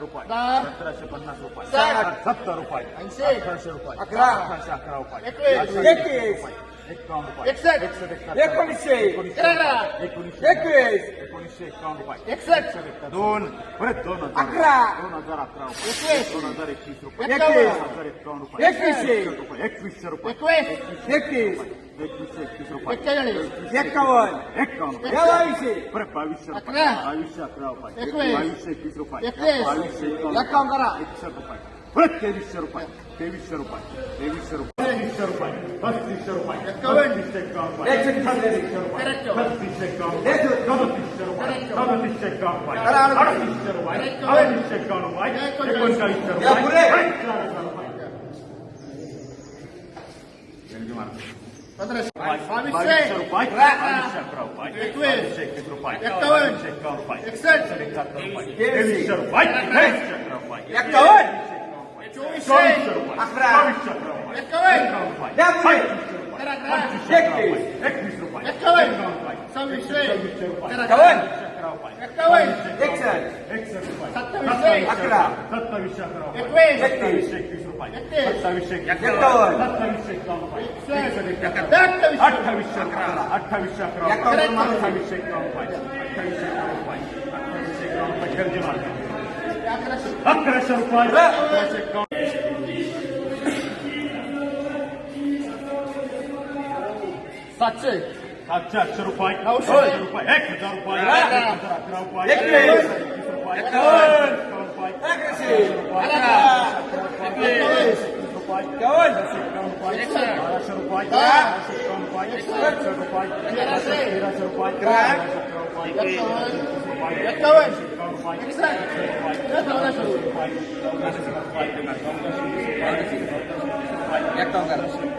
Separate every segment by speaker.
Speaker 1: रुपये. सतराशे पन्नास रुपये. सत्तर रुपये
Speaker 2: ऐंशी.
Speaker 1: अठराशे रुपये
Speaker 2: अकरा.
Speaker 1: अठराशे अकरा रुपये
Speaker 2: एकसष्ट. एकोणीसशे. एकवीस.
Speaker 1: एकोणीसशे एक्कावन्न रुपये
Speaker 2: एकसष्ट.
Speaker 1: दोन परत दोन हजार
Speaker 2: अकरा.
Speaker 1: दोन हजार अकरा
Speaker 2: एकवीस.
Speaker 1: दोन हजार एकवीस रुपये
Speaker 2: एकवीस.
Speaker 1: हजार एक्कावन्न रुपये
Speaker 2: एकवीसशे.
Speaker 1: रुपये एकवीसशे रुपये
Speaker 2: एकवीस
Speaker 1: एकवीस एकवीसशे एकवीस रुपये
Speaker 2: एक्केचाळीस.
Speaker 1: एक्कावन्न एक्कावन्न.
Speaker 2: बावीसशे
Speaker 1: परत बावीसशे रुपये. बावीसशे अकरा रुपये. बावीसशे एकवीस रुपये. बावीसशे
Speaker 2: एक्कावन्न करा.
Speaker 1: एकसष्ट रुपये परत तेवीसशे रुपये तेवीसशे रुपये तेवीसशे रुपये तेवीसशे रुपये पस्तीसशे रुपये
Speaker 2: एक्कावन्न.
Speaker 1: पस्तीसशे एक्कावन्न रुपये
Speaker 2: एकशे तीस.
Speaker 1: पस्तीसशे रुपये
Speaker 2: करेक्ट.
Speaker 1: पस्तीसशे एक्कावन्न
Speaker 2: एकशे.
Speaker 1: रुपये सदतीसशे रुपये
Speaker 2: करेक्ट.
Speaker 1: सदतीसशे एक्कावन्न रुपये
Speaker 2: करा, करा.
Speaker 1: अडतीसशे रुपये
Speaker 2: करेक्ट.
Speaker 1: अडतीसशे एक्कावन्न रुपये
Speaker 2: एकोणचाळीस.
Speaker 1: एकोणचाळीसशे
Speaker 2: या
Speaker 1: रुपये
Speaker 2: पुढे.
Speaker 1: पंचेचाळीस रुपये जयंती महाराज
Speaker 2: पंधराशे
Speaker 1: बावीसशे
Speaker 2: बावीसशे
Speaker 1: रुपये
Speaker 2: अकरा.
Speaker 1: बावीसशे अकरा रुपये
Speaker 2: एकवीस.
Speaker 1: बावीसशे एकवीस रुपये
Speaker 2: एक्कावन्न.
Speaker 1: बावीसशे एक्कावन्न रुपये
Speaker 2: एकसष्ट.
Speaker 1: एकाहत्तर रुपये
Speaker 2: तेवीसशे.
Speaker 1: तेवीसशे रुपये तेवीसशे अकरा रुपये
Speaker 2: एक्कावन्न.
Speaker 1: चोवीसशे
Speaker 2: चोवीसशे.
Speaker 1: रुपये
Speaker 2: अकरा.
Speaker 1: चोवीसशे अकरा रुपये
Speaker 2: एक्कावन्न.
Speaker 1: एक्कावन्न रुपये
Speaker 2: द्या पुढे.
Speaker 1: पंचवीसशे रुपये
Speaker 2: करा, करा.
Speaker 1: पंचवीसशे अकरा रुपये एकवीस रुपये
Speaker 2: एक्कावन्न.
Speaker 1: एक्कावन्न रुपये
Speaker 2: सव्वीसशे.
Speaker 1: सव्वीसशे रुपये
Speaker 2: करा,
Speaker 1: एक्कावन्न
Speaker 2: करा.
Speaker 1: अकरा रुपये
Speaker 2: एक्कावन्न.
Speaker 1: एकसष्ट एकसष्ट रुपये
Speaker 2: सत्तावीसशे.
Speaker 1: अकरा सत्तावीसशे अकरा रुपये
Speaker 2: एकवीस.
Speaker 1: सत्तावीसशे एकवीस रुपये
Speaker 2: एकतीस.
Speaker 1: सत्तावीसशे
Speaker 2: एक्कावन्न.
Speaker 1: सत्तावीसशे एक्कावन्न रुपये एकसष्ट एकाहत्तर.
Speaker 2: अठ्ठावीसशे.
Speaker 1: अठ्ठावीसशे अकरा अठ्ठावीसशे अकरा
Speaker 2: एक्कावन्न.
Speaker 1: अठ्ठावीसशे एकावन्न रुपये अठ्ठावीसशे एकावन्न रुपये अठ्ठावीसशे एकावन्न रुपये गर्दी मार्ग
Speaker 2: अकराशे
Speaker 1: अकराशे रुपये अकराशे एकावन्न
Speaker 2: सातशे
Speaker 1: सातशे आठशे रुपये
Speaker 2: नऊशे.
Speaker 1: नऊशे रुपये एक हजार रुपये
Speaker 2: करा.
Speaker 1: एक हजार अकरा रुपये
Speaker 2: एकवीस.
Speaker 1: एकवीस रुपये
Speaker 2: एकावन्न.
Speaker 1: एकावन्न रुपये
Speaker 2: अकराशे.
Speaker 1: रुपये
Speaker 2: अकरा.
Speaker 1: एकवीस. एकवीस रुपये
Speaker 2: एकावन्न.
Speaker 1: एकावन्न रुपये
Speaker 2: एकसष्ट.
Speaker 1: बाराशे रुपये
Speaker 2: दहा.
Speaker 1: बाराशे एकावन्न रुपये
Speaker 2: एकसष्ट.
Speaker 1: एकसष्ट रुपये
Speaker 2: तेराशे.
Speaker 1: तेराशे रुपये
Speaker 2: अकरा.
Speaker 1: तेराशे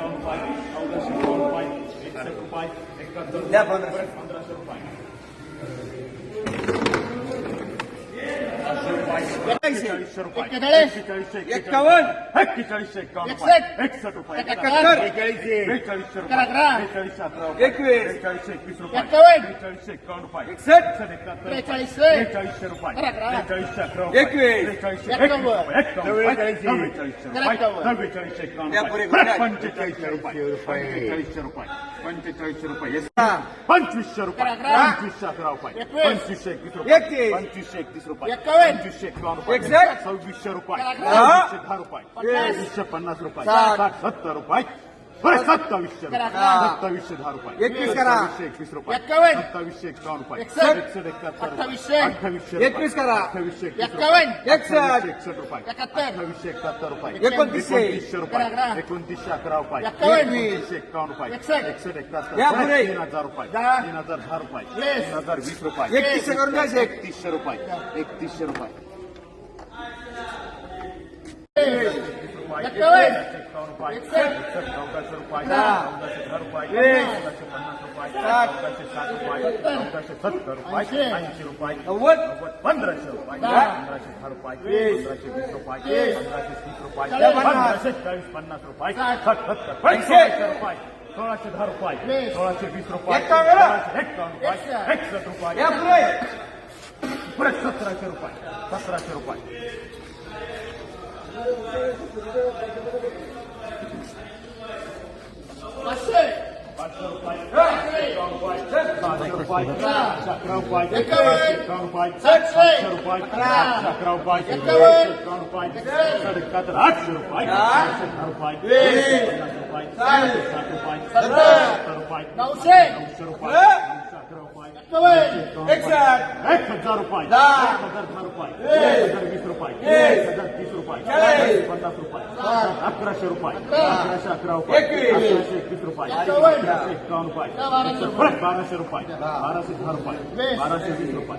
Speaker 2: पंधराशे. एक्केचाळीस. एक्कावन्न.
Speaker 1: एक्केचाळीसशे
Speaker 2: एकसष्ट.
Speaker 1: एकसष्ट रुपये. बेचाळीसशे बेचाळीसशे. रुपये बेचाळीसशे अकरा रुपये
Speaker 2: एकवीस.
Speaker 1: बेचाळीसशे एकवीस रुपये. बेचाळीसशे रुपये.
Speaker 2: एकसष्ट
Speaker 1: एकाहत्तर.
Speaker 2: बेचाळीसशे.
Speaker 1: बेचाळीसशे रुपये. बेचाळीसशे अकरा रुपये
Speaker 2: एकवीस.
Speaker 1: बेचाळीसशे
Speaker 2: एक्कावन्न.
Speaker 1: रुपये. एक्कावन्न
Speaker 2: एक्कावन्न. गुजरात.
Speaker 1: पंचेचाळीसशे रुपये पंचेचाळीसशे रुपये पंचेचाळीसशे रुपये. पंचवीसशे रुपये. पंचवीसशे अकरा रुपये. पंचवीसशे एकवीस रुपये. पंचवीसशे एकतीस रुपये
Speaker 2: एक्कावन्न.
Speaker 1: पंचवीसशे एकावन्न रुपये सव्वीसशे रुपये दहा रुपये
Speaker 2: पन्नास.
Speaker 1: वीसशे पन्नास रुपये
Speaker 2: साठ.
Speaker 1: सत्तर रुपये बरं सत्तावीसशे. सत्तावीसशे दहा रुपये
Speaker 2: एकवीस करा.
Speaker 1: सत्तावीसशे एकवीस रुपये
Speaker 2: एक्कावन्न.
Speaker 1: सत्तावीसशे एकावन्न रुपये
Speaker 2: एकसष्ट.
Speaker 1: एकाहत्तर.
Speaker 2: अठ्ठावीसशे.
Speaker 1: अठ्ठावीसशे.
Speaker 2: एकवीस करा.
Speaker 1: अठ्ठावीसशे.
Speaker 2: एक्कावन्न. एकसष्ट.
Speaker 1: एकसष्ट रुपये
Speaker 2: एकाहत्तर.
Speaker 1: अठ्ठावीसशे एकाहत्तर रुपये
Speaker 2: एकोणतीसशे.
Speaker 1: एकोणतीसशे रुपये. एकोणतीसशे अकरा रुपये
Speaker 2: एक्कावन्न.
Speaker 1: एकोणतीसशे एकावन्न रुपये
Speaker 2: एकसष्ट.
Speaker 1: एकसष्ट एकाहत्तर. तीन हजार रुपये. तीन हजार दहा रुपये. तीन हजार वीस रुपये
Speaker 2: एकतीसशे करून.
Speaker 1: एकतीसशे रुपये एकतीसशे रुपये चौदाशे रुपये चौदाशे पन्नास रुपये
Speaker 2: साठ.
Speaker 1: चौदाशे साठ रुपये चौदाशे सत्तर रुपये
Speaker 2: ऐंशी.
Speaker 1: रुपये
Speaker 2: नव्वद.
Speaker 1: नव्वद पंधराशे रुपये पंधराशे दहा रुपये पंधराशे वीस रुपये पंधराशे तीस रुपये
Speaker 2: चाळीस.
Speaker 1: पंधराशे चाळीस पन्नास रुपये सत्तर
Speaker 2: ऐंशी.
Speaker 1: सोळाशे रुपये सोळाशे दहा रुपये सोळाशे वीस रुपये सोळाशे एक्कावन्न रुपये
Speaker 2: एकसष्ट.
Speaker 1: रुपये परत सतराशे रुपये सतराशे रुपये ರೂಪಾಯಿ ರೂಪಾಯಿ ರೂಪಾಯಿ
Speaker 2: ರೂಪಾಯಿ ರೂಪಾಯಿ
Speaker 1: एक हजार रुपये. एक हजार दहा रुपये. एक हजार वीस रुपये. एक हजार तीस रुपये. पन्नास रुपये. अकराशे रुपये
Speaker 2: अकरा.
Speaker 1: अकराशे अकरा रुपये. अकराशे एकवीस रुपये. अकराशे एकावन्न रुपये
Speaker 2: बाराशे रुपये.
Speaker 1: बाराशे दहा रुपये. बाराशे वीस रुपये